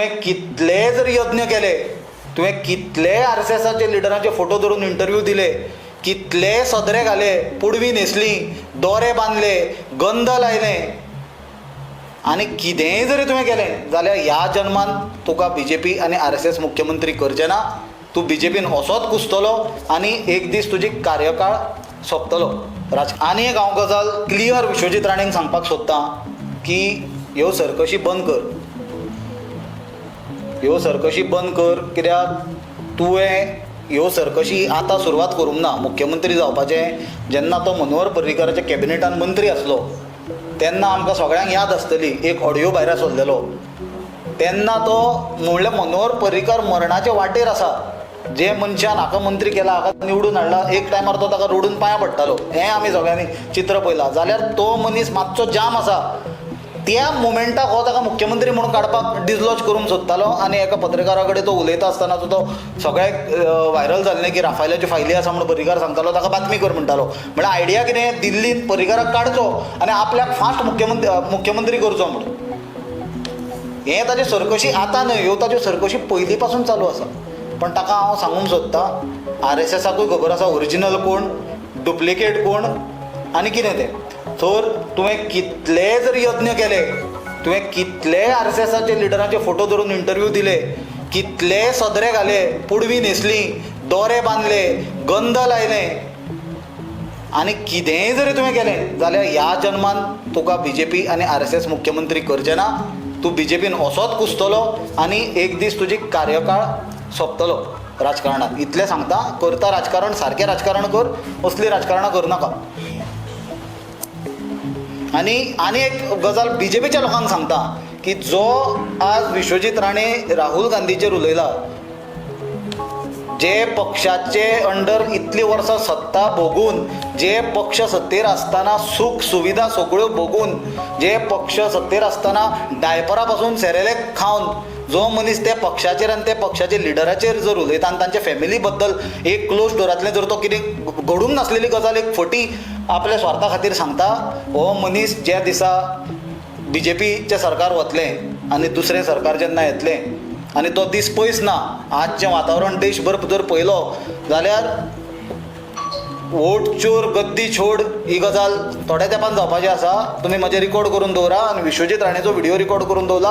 तुवें कितले जर यत्न केले तुवें कितले आर एस एसाचे लिडरांचे फोटो धरून इंटरव्यू दिले कितले सदरे घाले पुडवी न्हेसली दोरे बांदले गंध लायले आनी कितेंय जरी तुवें केलें जाल्यार ह्या जन्मान तुका बी जे पी आनी आर एस एस मुख्यमंत्री करचे ना तूं बी जे पीन असोच कुसतलो आनी एक दीस तुजी कार्यकाळ सोंपतलो. राज आनी एक हांव गजाल क्लियर विश्वजीत राणेन सांगपाक सोदतां की ह्यो सरकशी बंद कर. ह्यो सरकशी बंद कर कित्याक? तुवें ह्यो सरकशी आतां सुरवात करूंक ना. मुख्यमंत्री जावपाचें जेन्ना तो मनोहर पर्रीकराच्या कॅबिनेटान मंत्री आसलो तेन्ना आमकां सगळ्यांक याद आसतली एक ऑडियो भायर सरलेलो तेन्ना तो म्हणल्यार मनोहर पर्रीकर मरणाचे वाटेर आसा. जे मनशान हाका मंत्री केला हाका निवडून हाडला एक टायमार तो ताका रोडून पांयां पडटालो. हें आमी सगळ्यांनी चित्र पळयलां. जाल्यार तो मनीस मातसो जाम आसा. त्या मोमेंटाक हो ताका मुख्यमंत्री म्हणून काडपाक डिसलॉज करूंक सोदतालो आनी एका पत्रकारा कडेन तो उलयता आसतना तो सगळ्याक व्हायरल जाल्लें की राफायलाची फायली आसा म्हणून पर्रीकार सांगतालो ताका बातमी कर म्हणटालो म्हळ्यार आयडिया कितें दिल्लीन पर्रीकाराक काडचो आनी आपल्याक फास्ट मुख्यमंत्री मुख्यमंत्री करचो म्हणून. हें ताज्यो सरकशी आतां न्हय ह्यो ताच्यो सरकशी पयलीं पासून चालू आसा पण ताका हांव सांगूंक सोदतां आर एस एसाकूय खबर आसा ओरिजिनल कोण डुप्लिकेट कोण आनी कितें तें? थोर तुवें कितले जर यत्न केले तुवें कितले आर एस एसाचे लिडरांचे फोटो धरून इंटरव्यू दिले कितले सदरे घाले पुडवी न्हेसली दोरे बांदले गंध लायले आनी कितेंय जरी तुवें केलें जाल्यार ह्या जन्मान तुका बी जे पी आनी आर एस एस मुख्यमंत्री करचे ना तूं बी जे पीन असोच कुसतलो आनी एक दीस तुजी कार्यकाळ सोंपतलो राजकारणांत. इतलें सांगता करता राजकारण सारकें राजकारण कर असली राजकारणां कर नाका. आनी आनी एक गजाल बी जे पीच्या लोकांक सांगता की जो आज विश्वजीत राणे राहुल गांधीचेर उलयला जे पक्षाचे अंडर इतली वर्सां सत्ता भोगून जे पक्ष सत्तेर आसतना सुख सुविधा सगळ्यो भोगून जे पक्ष सत्तेर आसतना डायपरा पासून सेरेलेक खावन जो मनीस त्या पक्षाचेर आनी त्या पक्षाच्या लिडराचेर जर उलयता आनी तांच्या फॅमिली बद्दल एक क्लोज डोरांतले जर तो कितें घडूंक नासलेली गजाल एक फटी आपल्या स्वार्था खातीर सांगता हो मनीस ज्या दिसा बी जे पीचें सरकार वतलें आनी दुसरें सरकार जेन्ना येतलें आनी तो दीस पयस ना आजचें वातावरण देशभर जर पळयलो जाल्यार वोट चोर गद्दी छोड ही गजाल थोड्या तेंपान जावपाची आसा. तुमी म्हजे रिकॉर्ड करून दवरा आनी विश्वजीत राणेचो व्हिडिओ रिकॉर्ड करून दवरला.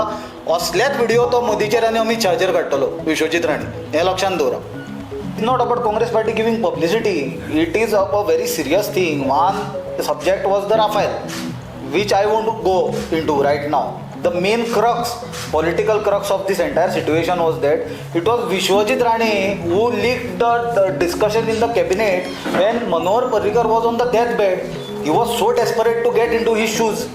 असलेच व्हिडिओ तो मोदीचेर आनी अमित शहाचेर काडटलो विश्वजीत राणे. हें लक्षान दवरा. It's not about Congress party giving publicity it is a very serious thing one subject was the Rafale which I won't go into right now. The main crux, political crux of this entire situation was that it was Vishwajit Rane who leaked the, the discussion in the cabinet when Manohar Parrikar was on the deathbed. He was so desperate to get into his shoes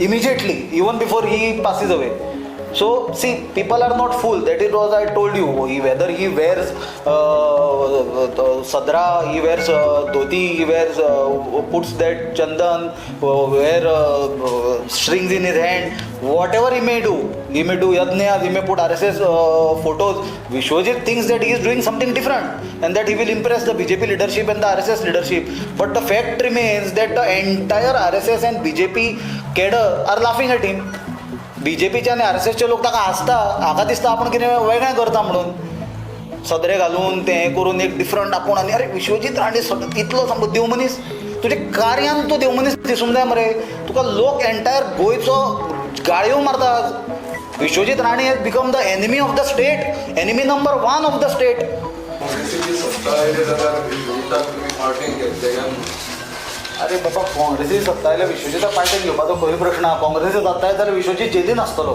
immediately, even before he passes away. So, see, people are not fool. That is what I told you. He, whether he wears uh, sadra, he wears uh, dhoti, he wears, uh, puts that chandan, uh, wear uh, strings in his hand, whatever he may do. He may do yajnas, he may put RSS uh, photos. Vishwajit thinks that he is doing something different and that he will impress the BJP leadership and the RSS leadership. But the fact remains that the entire RSS and BJP cadre are laughing at him. B J पीचे आनी R S एसचे लोक ताका हांसता हाका दिसता आपूण कितें वेगळें करता म्हणून. सदरे घालून तें हें करून एक डिफरंट आपूण आनी अरे विश्वजीत राणे सद- इतलो सामको देव मनीस तुजे कार्यान तूं देव मनीस दिसूंक जाय मरे तुका लोक एन्टायर गोंयचो गाळयो मारता Vishwajit Rane has become the enemy of the state enemy number one of the state अरे बाबा काँग्रेसी सत्ता आयल्या विश्वजीता पार्टीन घेवपाचो खंय प्रश्न. हा काँग्रेसी सत्ता आयली जाल्यार विश्वजीत जेलीन आसतलो